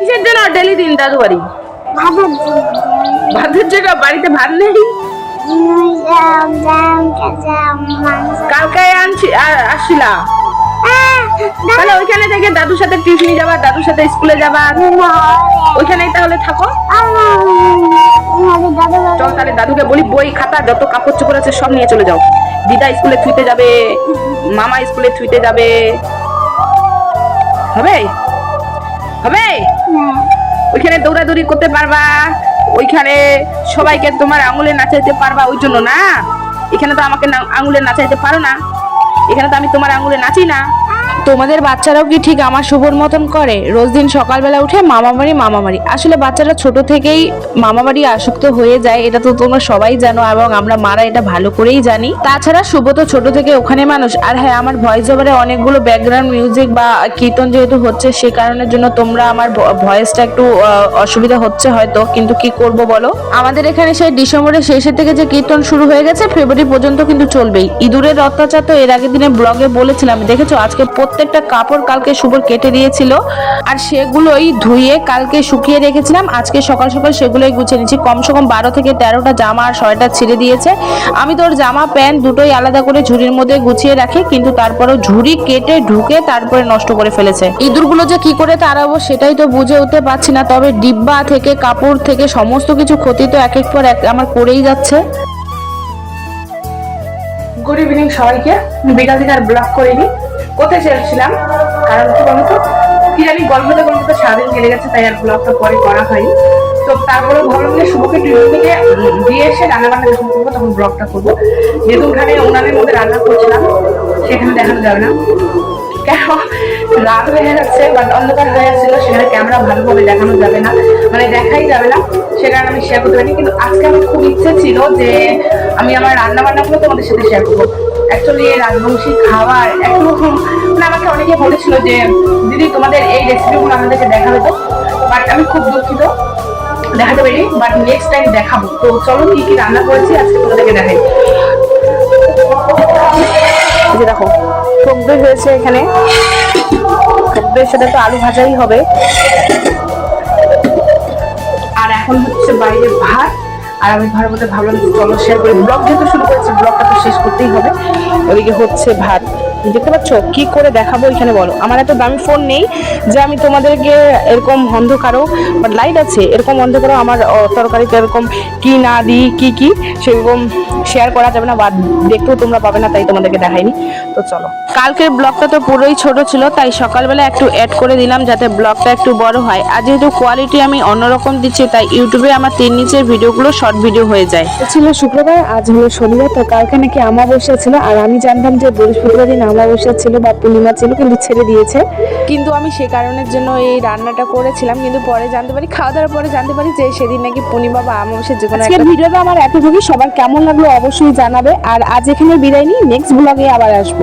কিসের জন্য ডেলি দিন দাদু বাড়ি? ভাতের জন্য। বাড়িতে ভাত নেই? কালকে আনছি আসছিলা তাহলে ওইখানে থেকে দাদুর সাথে টিউশনি যাবা দাদুর সাথে স্কুলে যাবা। ওইখানেই তাহলে থাকো। চল তাহলে দাদুকে বলি বই খাতা যত কাপড় চোপড় আছে সব নিয়ে চলে যাও। দিদা স্কুলে থুইতে যাবে মামা স্কুলে থুইতে যাবে। হবে? হবে? ওইখানে দৌড়াদৌড়ি করতে পারবা, ওইখানে সবাইকে তোমার আঙুলে নাচাইতে পারবা, ওই জন্য না? এখানে তো আমাকে আঙুলে নাচাইতে পারো না। এখানে তো আমি তোমার আঙুলে নাচি না। তোমাদের বাচ্চারাও কি ঠিক আমার শুভর মতন করে? রোজ দিন সকালবেলা উঠে মামা বাড়ি আসলে বাচ্চারা ছোট থেকেই মামা বাড়ি আসক্ত হয়ে যায়, এটা তো তোমরা সবাই জানো এবং আমরা মারা এটা ভালো করেই জানি। তাছাড়া শুভ তো ছোট থেকে ওখানে মানুষ। আর হ্যাঁ আমার ভয়েস ওভারে অনেকগুলো ব্যাকগ্রাউন্ড মিউজিক বা কীর্তন যেহেতু হচ্ছে, সে কারণের জন্য তোমরা আমার ভয়েসটা একটু অসুবিধা হচ্ছে হয়তো, কিন্তু কি করব বলো? আমাদের এখানে সেই ডিসেম্বরের শেষের থেকে যে কীর্তন শুরু হয়ে গেছে ফেব্রুয়ারি পর্যন্ত কিন্তু চলবেই। ইঁদুরের অত্যাচার তো এর আগের দিনে ব্লগে বলেছিলাম, দেখেছ? আজকে প্রত্যেকটা কাপড় কালকে শুভর কেটে দিয়েছিল, আর সেগুলোই ধুয়ে কালকে শুকিয়ে রেখেছিলাম। আজকে সকাল সকাল সেগুলোই গুছিয়ে নিচ্ছি কমসে কম বারো থেকে তেরোটা জামা আর সোয়েটার ছিঁড়ে দিয়েছে। আমি তোর জামা, প্যান্ট দুটোই আলাদা করে ঝুড়ির মধ্যে গুছিয়ে রাখি, কিন্তু তারপরেও ঝুড়ি কেটে ঢুকে তারপরে নষ্ট করে ফেলেছে। ইঁদুরগুলো যে কি করে তাড়াবো সেটাই তো বুঝে উঠতে পারছি না, তবে ডিব্বা থেকে, কাপড় থেকে সমস্ত কিছু ক্ষতি তো এক এক পর এক আমার করেই যাচ্ছে। গুড ইভিনিং সবাইকে। বিকাল থেকে আর ব্লগ করিনি। কোথায় চেয়েছিলাম? কারণ কি বলতো? কি জানি গল্পতে গল্পতে সারাদিন কেটে গেছে, তাই আর ব্লগটা পরে করা হয়নি। তো তারপরে ভাবলাম যে শুভকে টিউশন থেকে দিয়ে এসে রান্না বান্না যখন করব, তখন ব্লগটা করব। যেহেতু ওখানে ওনাদের মধ্যে রান্না করছিলাম, সেখানে দেখানো যাবে না। কেন? রাত হয়ে যাচ্ছে বাট অন্ধকার হয়ে যাচ্ছিল, সেখানে ক্যামেরা ভালোভাবে দেখানো যাবে না মানে দেখাই যাবে না, সে কারণে আমি শেয়ার করতে পারিনি, কিন্তু আজকে আমার খুব ইচ্ছে ছিল যে আমি আমার রান্না বান্নাগুলো তোমাদের সাথে শেয়ার করব। অ্যাকচুয়ালি রাজবংশী খাবার একটু মানে আমাকে অনেকে বলেছিল যে, দিদি, তোমাদের এই রেসিপিগুলো আমাদেরকে দেখা হতো বাট আমি খুব দুঃখিত, দেখাতে পারি বাট নেক্সট টাইম দেখাবো। তো চলো কি কি রান্না করেছি, আজকে তোমাদেরকে দেখাই দই হয়েছে এখানে। খাদ্যের সাথে তো আলু ভাজাই হবে। আর এখন হচ্ছে বাইরে ভাত। আর আমি ঘরের মধ্যে ভাবলাম চলো শেয়ার করি। ব্লগ যেহেতু শুরু করেছি ব্লগটা তো শেষ করতেই হবে। ওদিকে হচ্ছে ভাত। দেখতে পাচ্ছ? কি করে দেখাবো এখানে বলো। আমার এত দামি ফোন নেই যে আমি তোমাদেরকে এরকম অন্ধকারও বাট লাইট আছে, এরকম অন্ধকারও আমার তরকারিতে এরকম কি না দিই, কি কি, সেরকম শেয়ার করা যাবে না বা দেখতেও তোমরা পাবে না, তাই তোমাদেরকে দেখাইনি। তো চলো। কালকের ব্লগটা তো পুরোই ছোট ছিল, তাই সকালবেলা একটু অ্যাড করে দিলাম যাতে ব্লগটা একটু বড় হয়। আর যেহেতু কোয়ালিটি আমি অন্যরকম দিচ্ছি, তাই ইউটিউবে আমার তিন নিচের ভিডিওগুলো শর্ট ভিডিও হয়ে যায়। ছিল শুক্রবার আজ হলো শনিবার তো কালকে নাকি আমাবস্যা ছিল আর আমি জানতাম যে বৃহস্পতিবার দিন আমাবস্যা ছিল বা পূর্ণিমা ছিল কিন্তু ছেড়ে দিয়েছে। কিন্তু আমি সে কারণের জন্য এই রান্নাটা করেছিলাম কিন্তু পরে জানতে পারি খাওয়া দাওয়ার পরে জানতে পারি যে সেদিন নাকি পূর্ণিমা বা আমাবস্যার যে কোনো আজকের একটা ভিডিওটা আমার এতটুকুই সবার কেমন লাগল অবশ্যই জানাবে আর আজ এখানে বিদায় নিই নেক্সট ব্লগে আবার আসব।